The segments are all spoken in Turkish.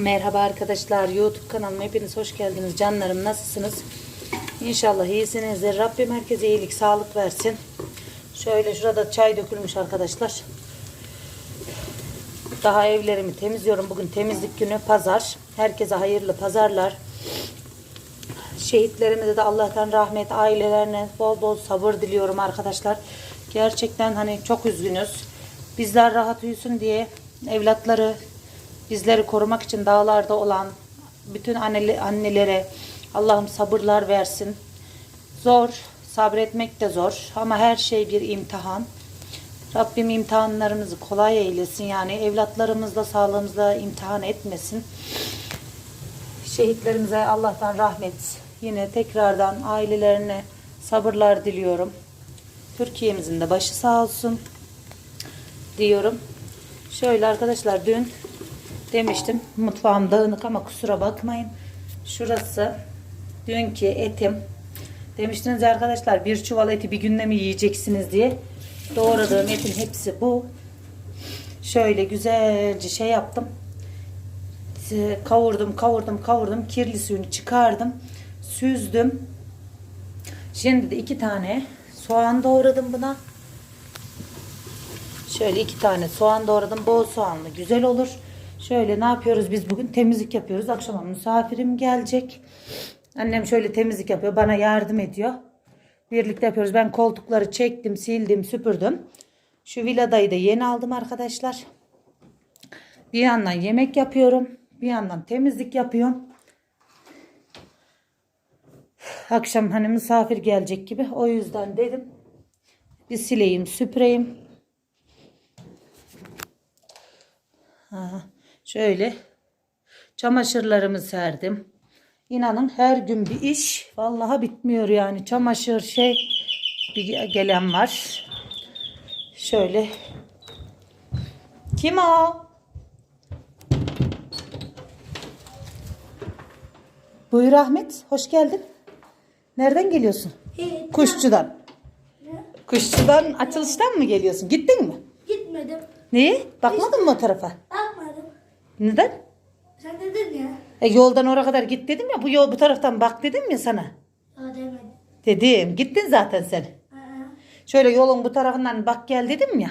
Merhaba arkadaşlar YouTube kanalıma hepiniz hoş geldiniz. Canlarım nasılsınız? İnşallah iyisinizdir. Rabbim herkese iyilik sağlık versin. Şöyle şurada çay dökülmüş arkadaşlar. Daha evlerimi temizliyorum. Bugün temizlik günü pazar. Herkese hayırlı pazarlar. Şehitlerimize de Allah'tan rahmet ailelerine bol bol sabır diliyorum arkadaşlar. Gerçekten hani çok üzgünüz. Bizler rahat uyusun diye evlatları bizleri korumak için dağlarda olan bütün annelere Allah'ım sabırlar versin. Zor, sabretmek de zor ama her şey bir imtihan. Rabbim imtihanlarımızı kolay eylesin yani evlatlarımızla sağlığımızla imtihan etmesin. Şehitlerimize Allah'tan rahmet yine tekrardan ailelerine sabırlar diliyorum. Türkiye'mizin de başı sağ olsun diyorum. Şöyle arkadaşlar dün demiştim mutfağım dağınık ama kusura bakmayın. Şurası dünkü etim. Demiştiniz arkadaşlar bir çuval eti bir günde mi yiyeceksiniz diye. Doğradığım etin hepsi bu. Şöyle güzelce şey yaptım. Ee, Kavurdum, kavurdum, kavurdum. Kirli suyunu çıkardım. Süzdüm. Şimdi de iki tane soğan doğradım buna. Şöyle iki tane soğan doğradım. Bol soğanlı güzel olur. Şöyle ne yapıyoruz biz bugün? Temizlik yapıyoruz. Akşama misafirim gelecek. Annem şöyle temizlik yapıyor. Bana yardım ediyor. Birlikte yapıyoruz. Ben koltukları çektim, sildim, süpürdüm. Şu villadayı da yeni aldım arkadaşlar. Bir yandan yemek yapıyorum. Bir yandan temizlik yapıyorum. Akşam hani misafir gelecek gibi. O yüzden dedim bir sileyim, süpüreyim. Ha, şöyle çamaşırlarımı serdim. İnanın her gün bir iş. Vallahi bitmiyor yani. Çamaşır şey bir gelen var. Şöyle. Kim o? Buyur Ahmet. Hoş geldin. Nereden geliyorsun? Hiç. Kuşçudan. Kuşçudan açılıştan mı geliyorsun? Gittin mi? Gitmedim. Neyi? Bakmadın mı o tarafa? Neden? Sen dedin ya. E yoldan oraya kadar git dedim ya. Bu yol bu taraftan bak dedim ya sana. O demedim. Dedim. Gittin zaten sen. Aa. Şöyle yolun bu tarafından bak gel dedim ya.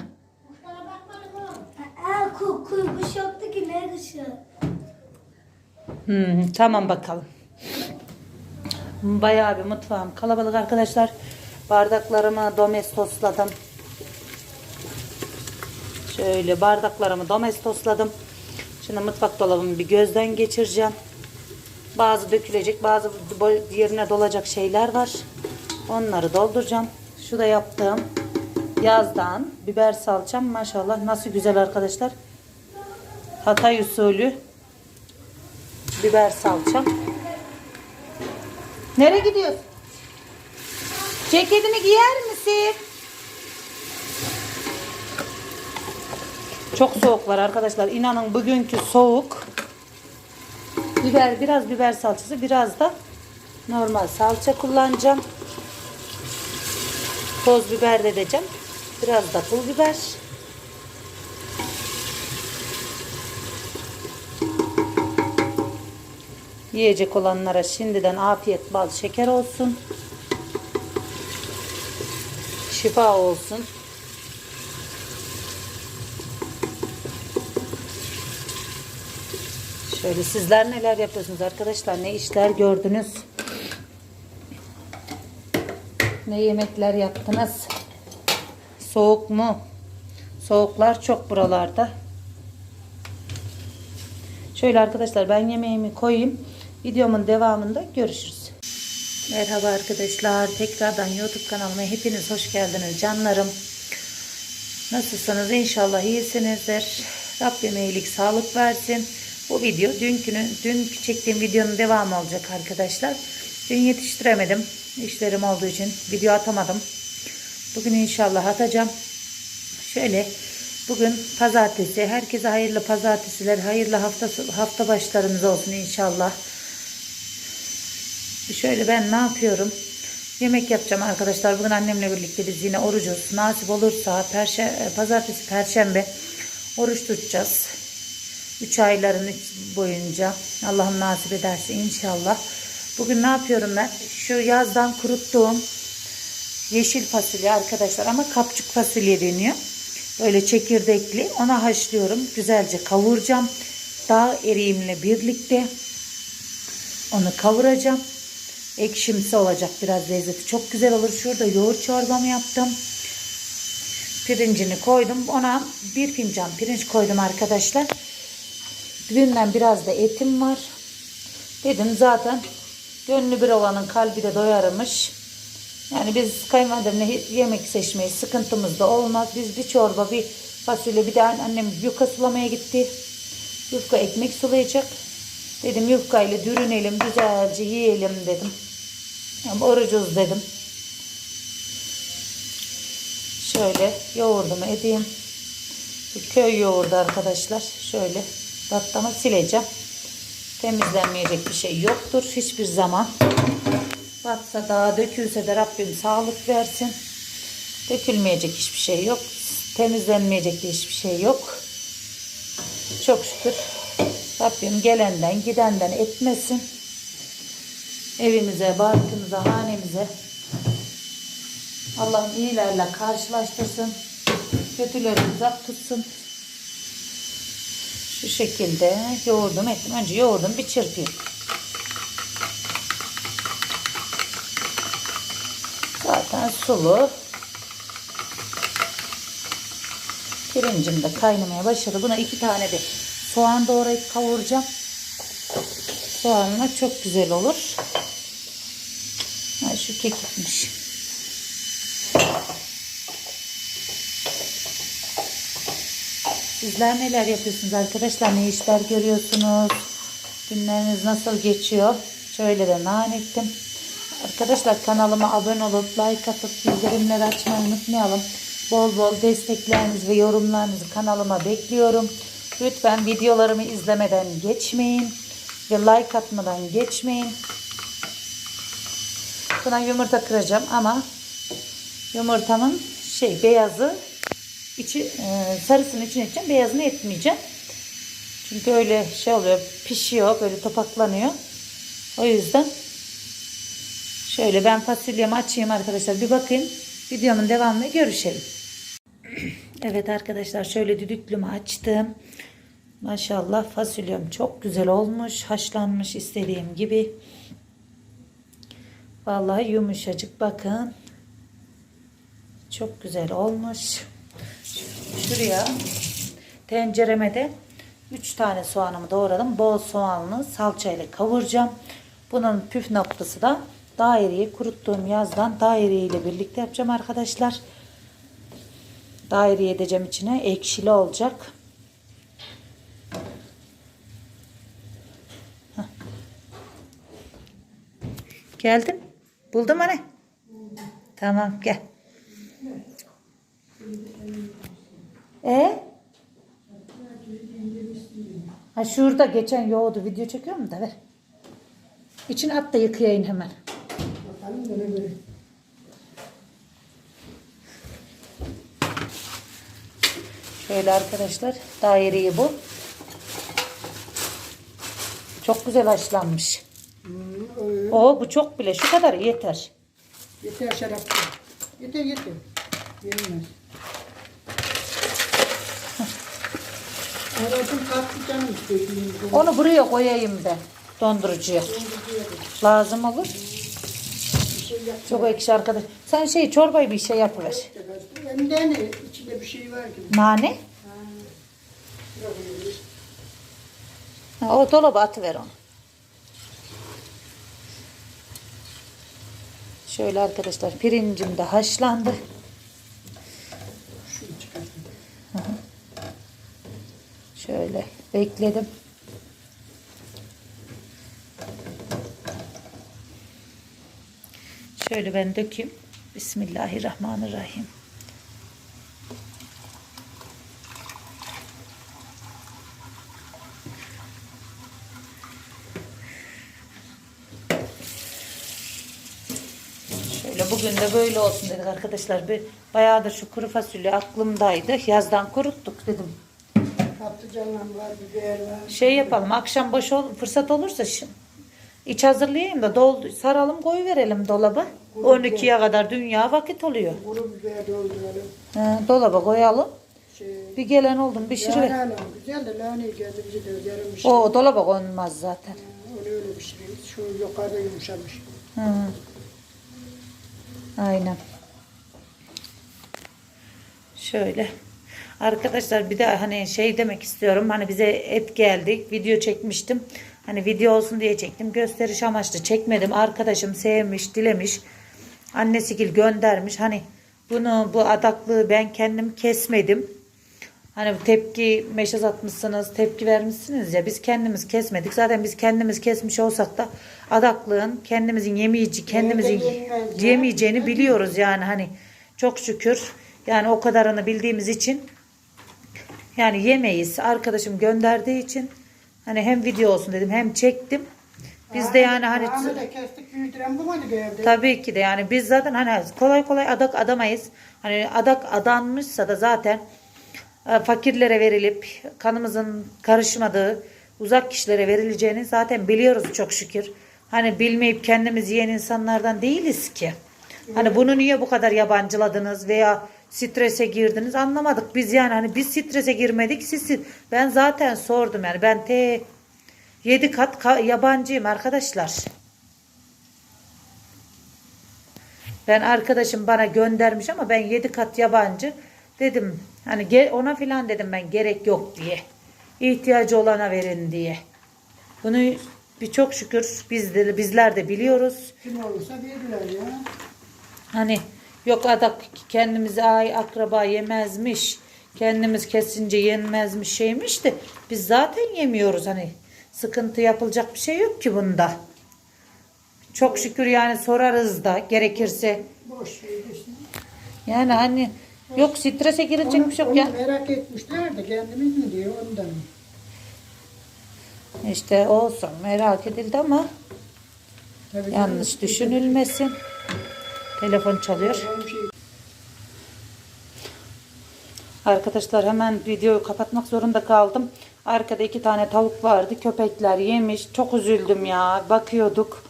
Aa, ku, ku, kuş yoktu ki ne kuşu? Hmm, tamam bakalım. Bayağı bir mutfağım kalabalık arkadaşlar. Bardaklarımı domestosladım. Şöyle bardaklarımı domestosladım. Şimdi mutfak dolabımı bir gözden geçireceğim. Bazı dökülecek, bazı yerine dolacak şeyler var. Onları dolduracağım. Şu da yaptığım yazdan biber salçam maşallah nasıl güzel arkadaşlar. Hatay usulü biber salçam. Nereye gidiyorsun? Ceketini giyer misin? Çok soğuk var arkadaşlar. İnanın bugünkü soğuk. Biber biraz biber salçası, biraz da normal salça kullanacağım. Toz biber de edeceğim. Biraz da pul biber. Yiyecek olanlara şimdiden afiyet bal şeker olsun. Şifa olsun. Şöyle sizler neler yapıyorsunuz arkadaşlar? Ne işler gördünüz? Ne yemekler yaptınız? Soğuk mu? Soğuklar çok buralarda. Şöyle arkadaşlar ben yemeğimi koyayım. Videomun devamında görüşürüz. Merhaba arkadaşlar. Tekrardan YouTube kanalıma hepiniz hoş geldiniz canlarım. Nasılsınız? İnşallah iyisinizdir. Rabbim iyilik, sağlık versin. Bu video dünkünü, dün çektiğim videonun devamı olacak arkadaşlar. Dün yetiştiremedim. İşlerim olduğu için video atamadım. Bugün inşallah atacağım. Şöyle bugün pazartesi. Herkese hayırlı pazartesiler, hayırlı hafta hafta başlarınız olsun inşallah. Şöyle ben ne yapıyorum? Yemek yapacağım arkadaşlar. Bugün annemle birlikte biz yine orucuz. Nasip olursa perşe, pazartesi, perşembe oruç tutacağız. 3 ayların üç- boyunca Allah'ım nasip ederse inşallah. Bugün ne yapıyorum ben? Şu yazdan kuruttuğum yeşil fasulye arkadaşlar ama kapçık fasulye deniyor. Böyle çekirdekli. Ona haşlıyorum. Güzelce kavuracağım. Dağ eriğimle birlikte onu kavuracağım. Ekşimsi olacak biraz lezzeti. Çok güzel olur. Şurada yoğurt çorbamı yaptım. Pirincini koydum. Ona bir fincan pirinç koydum arkadaşlar. Dünden biraz da etim var. Dedim zaten gönlü bir olanın kalbi de doyarmış. Yani biz kayınvalidemle yemek seçmeyi sıkıntımız da olmaz. Biz bir çorba, bir fasulye, bir de annem yufka sulamaya gitti. Yufka ekmek sulayacak. Dedim yufka ile dürünelim, güzelce yiyelim dedim. Yani orucuz dedim. Şöyle yoğurdumu edeyim. Bu köy yoğurdu arkadaşlar. Şöyle dattama sileceğim. Temizlenmeyecek bir şey yoktur hiçbir zaman. Batsa da dökülse de Rabbim sağlık versin. Dökülmeyecek hiçbir şey yok. Temizlenmeyecek de hiçbir şey yok. Çok şükür Rabbim gelenden gidenden etmesin. Evimize, barkımıza, hanemize Allah'ım iyilerle karşılaştırsın. Kötüleri uzak tutsun. Şu şekilde yoğurdum ettim. Önce yoğurdum bir çırpayım. Zaten sulu. Pirincim de kaynamaya başladı. Buna iki tane de soğan doğrayıp kavuracağım. Soğanla çok güzel olur. Ha, şu kekikmiş. Sizler neler yapıyorsunuz arkadaşlar? Ne işler görüyorsunuz? Günleriniz nasıl geçiyor? Şöyle de nan ettim. Arkadaşlar kanalıma abone olup like atıp bildirimleri açmayı unutmayalım. Bol bol desteklerinizi ve yorumlarınızı kanalıma bekliyorum. Lütfen videolarımı izlemeden geçmeyin. Ve like atmadan geçmeyin. Buna yumurta kıracağım ama yumurtamın şey beyazı içi e, sarısını içine edeceğim. Beyazını etmeyeceğim. Çünkü öyle şey oluyor. Pişiyor. Böyle topaklanıyor. O yüzden şöyle ben fasulyemi açayım arkadaşlar. Bir bakayım. Videomun devamını görüşelim. Evet arkadaşlar şöyle düdüklümü açtım. Maşallah fasulyem çok güzel olmuş. Haşlanmış istediğim gibi. Vallahi yumuşacık bakın. Çok güzel olmuş. Şuraya tencereme de 3 tane soğanımı doğradım. Bol soğanlı salçayla kavuracağım. Bunun püf noktası da daireyi kuruttuğum yazdan daire ile birlikte yapacağım arkadaşlar. Daire edeceğim içine. Ekşili olacak. Heh. Geldin. Buldun mu ne? Tamam gel. E? Ha şurada geçen yoğurdu video çekiyor mu da ver. İçine at da yıkayayım hemen. Şöyle arkadaşlar daireyi bu. Çok güzel haşlanmış. O bu çok bile şu kadar yeter. Yeter şaraplı. Yeter yeter. Yenmez. Onu buraya koyayım ben dondurucuya. Lazım olur. Çok ekşi arkadaş. Sen şey çorbayı bir şey yapıver. Hem de ne? İçinde bir şey var ki. Nane. Ha, o dolaba atıver onu. Şöyle arkadaşlar pirincim de haşlandı. Şöyle bekledim. Şöyle ben dökeyim. Bismillahirrahmanirrahim. Şöyle bugün de böyle olsun dedik arkadaşlar. Bir, bayağıdır şu kuru fasulye aklımdaydı. Yazdan kuruttuk dedim. Patlıcanla var, biber var. Şey yapalım akşam boş ol, fırsat olursa şi- iç hazırlayayım da doldu, saralım koy verelim dolaba. 12'ye kadar dünya vakit oluyor. Kuru biber dolduralım. He, dolaba koyalım. Şey, Bir gelen oldu mu pişiriver. lahana güzel de lahanayı geldi bize de yarım şey. O dolaba konmaz zaten. Onu öyle pişiriyoruz. Şu yukarıda yumuşamış. Hı. Aynen. Şöyle. Arkadaşlar bir de hani şey demek istiyorum. Hani bize et geldi. Video çekmiştim. Hani video olsun diye çektim. Gösteriş amaçlı çekmedim. Arkadaşım sevmiş, dilemiş. Annesi gil göndermiş. Hani bunu bu adaklığı ben kendim kesmedim. Hani tepki meşaz atmışsınız, tepki vermişsiniz ya biz kendimiz kesmedik. Zaten biz kendimiz kesmiş olsak da adaklığın kendimizin yemeyeceği, kendimizin yemeyeceğini biliyoruz yani hani çok şükür yani o kadarını bildiğimiz için yani yemeyiz. Arkadaşım gönderdiği için hani hem video olsun dedim hem çektim. Biz de yani hani da kestik büyüdüren bu muydu geldi? Tabii ki de yani biz zaten hani kolay kolay adak adamayız. Hani adak adanmışsa da zaten e, fakirlere verilip kanımızın karışmadığı uzak kişilere verileceğini zaten biliyoruz çok şükür. Hani bilmeyip kendimiz yiyen insanlardan değiliz ki. Hani bunu niye bu kadar yabancıladınız veya strese girdiniz anlamadık. Biz yani hani biz strese girmedik. Siz ben zaten sordum yani ben te 7 kat ka- yabancıyım arkadaşlar. Ben arkadaşım bana göndermiş ama ben yedi kat yabancı dedim. Hani ona filan dedim ben gerek yok diye. İhtiyacı olana verin diye. Bunu bir çok şükür biz de, bizler de biliyoruz. Kim olursa verirler ya. Hani yok adak kendimize ay akraba yemezmiş. Kendimiz kesince yenmezmiş şeymiş de biz zaten yemiyoruz hani. Sıkıntı yapılacak bir şey yok ki bunda. Çok şükür yani sorarız da gerekirse. Boş. Yani hani yok strese girilecek bir şey yok ya. Onu merak etmişler de kendimiz mi diyor ondan. İşte olsun merak edildi ama Tabii yanlış düşünülmesin. Telefon çalıyor. Arkadaşlar hemen videoyu kapatmak zorunda kaldım. Arkada iki tane tavuk vardı. Köpekler yemiş. Çok üzüldüm ya. Bakıyorduk.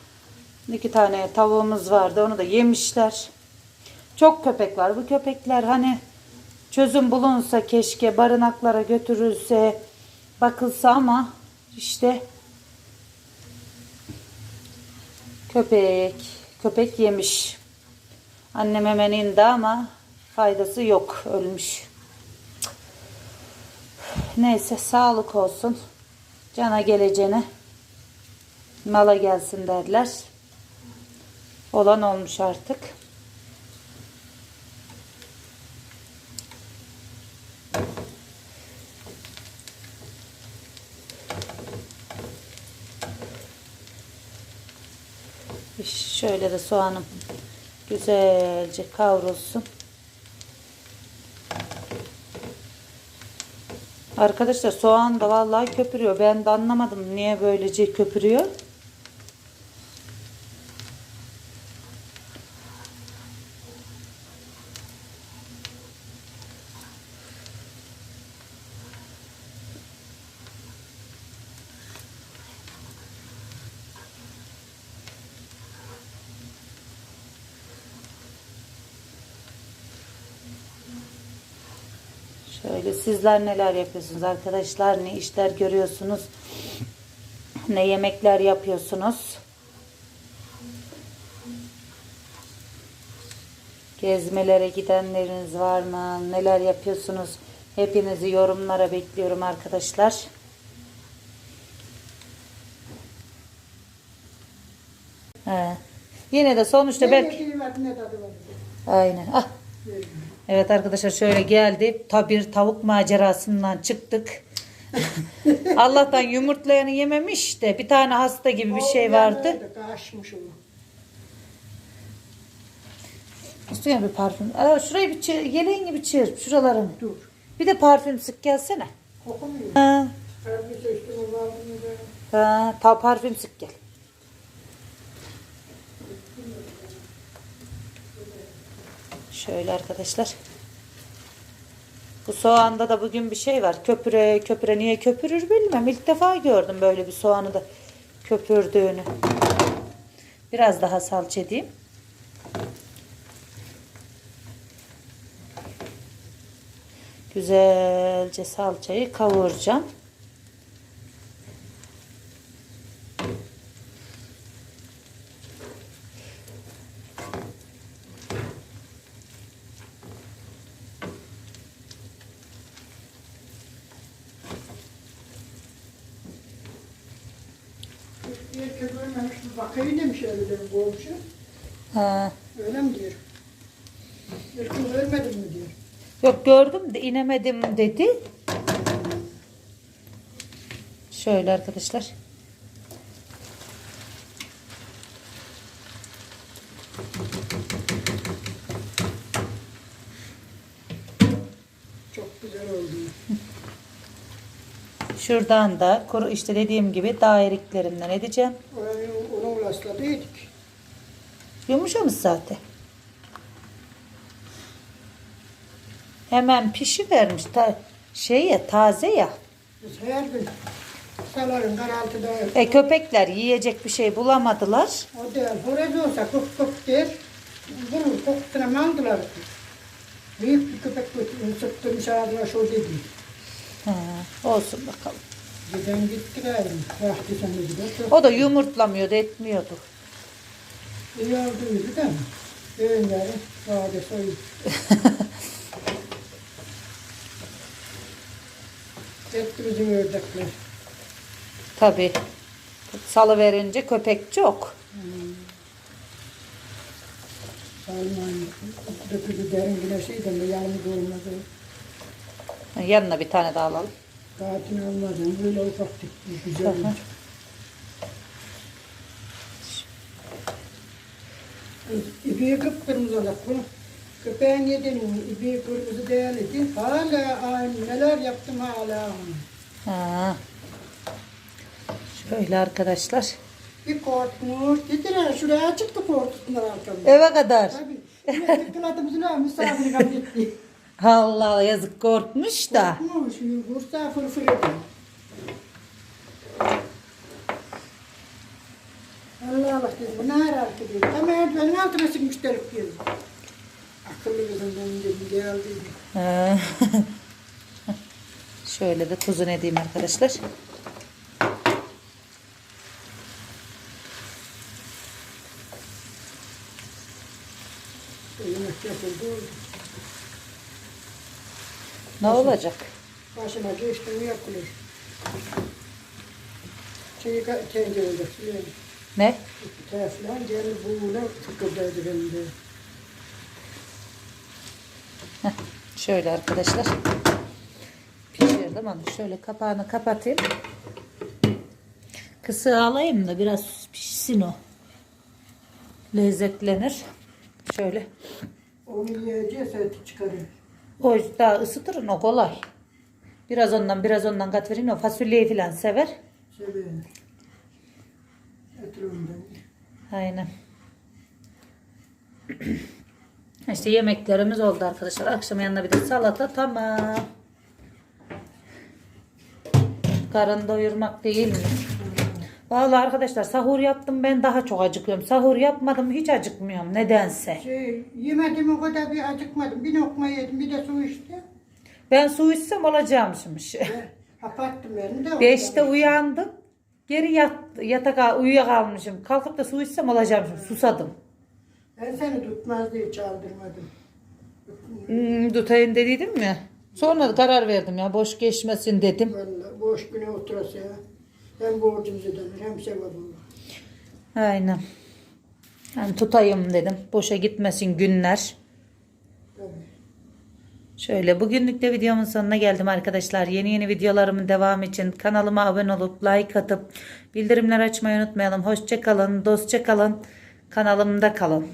İki tane tavuğumuz vardı. Onu da yemişler. Çok köpek var. Bu köpekler hani çözüm bulunsa keşke barınaklara götürülse bakılsa ama işte köpek köpek yemiş. Annem hemen indi ama faydası yok. Ölmüş. Neyse sağlık olsun. Cana geleceğine mala gelsin derler. Olan olmuş artık. Şöyle de soğanım güzelce kavrulsun. Arkadaşlar soğan da vallahi köpürüyor. Ben de anlamadım niye böylece köpürüyor. Şöyle sizler neler yapıyorsunuz arkadaşlar? Ne işler görüyorsunuz? Ne yemekler yapıyorsunuz? Gezmelere gidenleriniz var mı? Neler yapıyorsunuz? Hepinizi yorumlara bekliyorum arkadaşlar. He. Yine de sonuçta Ne belki... ne. Aynen. Ah. Evet arkadaşlar şöyle geldi. Tabir tavuk macerasından çıktık. Allah'tan yumurtlayanı yememiş de bir tane hasta gibi bir şey vardı. Kaçmış onu. Üstüne bir parfüm. Aa, şurayı bir çır, yeleğin gibi çırp şuralarını. Dur. Bir de parfüm sık gelsene. Kokumuyor. Ha, ha, ta parfüm sık gel. Şöyle arkadaşlar. Bu soğanda da bugün bir şey var. Köpüre köpüre niye köpürür bilmem. İlk defa gördüm böyle bir soğanı da köpürdüğünü. Biraz daha salça edeyim. Güzelce salçayı kavuracağım. Bir bakayım demiş evlerin komşu. Ha. Öyle mi diyor? Erkek ölmedin mi diyor. Yok gördüm de inemedim dedi. Şöyle arkadaşlar. Çok güzel oldu. Şuradan da kuru işte dediğim gibi dairiklerimden edeceğim. Orayı onu ulaşladıydık. Yumuşamış zaten. Hemen pişi vermiş. Ta, şey ya taze ya. Biz her gün saların karaltıda E köpekler yiyecek bir şey bulamadılar. o değil. Horoz olsa kıp kıp der. Bunun kokusuna mandılar. Büyük bir köpek sıktırmış ağzına şu dedi. Ha, olsun bakalım. Giden gitti gayrı. Sen de gider. Çok O da yumurtlamıyordu etmiyordu. iyi olduydu da. Öğünleri sade soyup. Etti bizim ördekler. Tabii. Salı verince köpek çok. Salman dökülü derin güneşiydi mi yalnız olmadı. Yanına bir tane daha alalım. Katil olmadı. Böyle ufak tip bir güzel oldu. İbiği kıpkırmızı olacak bunu. Köpeğin yediğinin ibiği kırmızı değerliydi. Hala aynı. Neler yaptım hala aynı. Ha. Şöyle arkadaşlar. Bir korkmuş. Dediler şuraya çıktı korkusundan arkamda. Eve kadar. Tabii. Yine tıkladığımızı ne misafiri kabul etti. Allah yazık korkmuş da. Korkmuş. Bursa fırfır ediyor. Allah Allah dedi. Ne arar ki dedi. Tam merdivenin altına çıkmış delip geldi. Akıllı kızım benim dedim geldi. Ha. Şöyle de tuzunu edeyim arkadaşlar. Yemek yapıldı. Ne olacak? Başına geçti mi yapılır. Şeyi tencerede filan. Ne? Teflan geldi buğula tıkırdaydı benim de. Heh, Şöyle arkadaşlar. Pişirdim onu. Şöyle kapağını kapatayım. Kısığı alayım da biraz pişsin o. Lezzetlenir. Şöyle. Onu yiyeceğiz eti çıkarır. O daha ısıtırın o kolay. Biraz ondan biraz ondan kat verin o fasulyeyi falan sever. Ondan. Aynen. İşte yemeklerimiz oldu arkadaşlar. Akşam yanına bir de salata tamam. Karın doyurmak değil mi? Vallahi arkadaşlar sahur yaptım ben daha çok acıkıyorum. Sahur yapmadım hiç acıkmıyorum nedense. Şey, yemedim o kadar bir acıkmadım. Bir lokma yedim, bir de su içtim. Ben su içsem olacağımışmış. Ve Kapattım beni de. Beşte uyandım. Geri yat, yatağa uyuyakalmışım. Kalkıp da su içsem olacağımışım. Susadım. Ben seni tutmaz diye çaldırmadım. Hmm, tutayım dediydim mi? Sonra karar verdim ya boş geçmesin dedim. Vallahi boş güne oturası ya. Hem borcumuzu ödenir hem sevabım var. Aynen. Yani tutayım dedim. Boşa gitmesin günler. Tabii. Şöyle bugünlük de videomun sonuna geldim arkadaşlar. Yeni yeni videolarımın devamı için kanalıma abone olup like atıp bildirimler açmayı unutmayalım. Hoşça kalın, dostça kalın. Kanalımda kalın.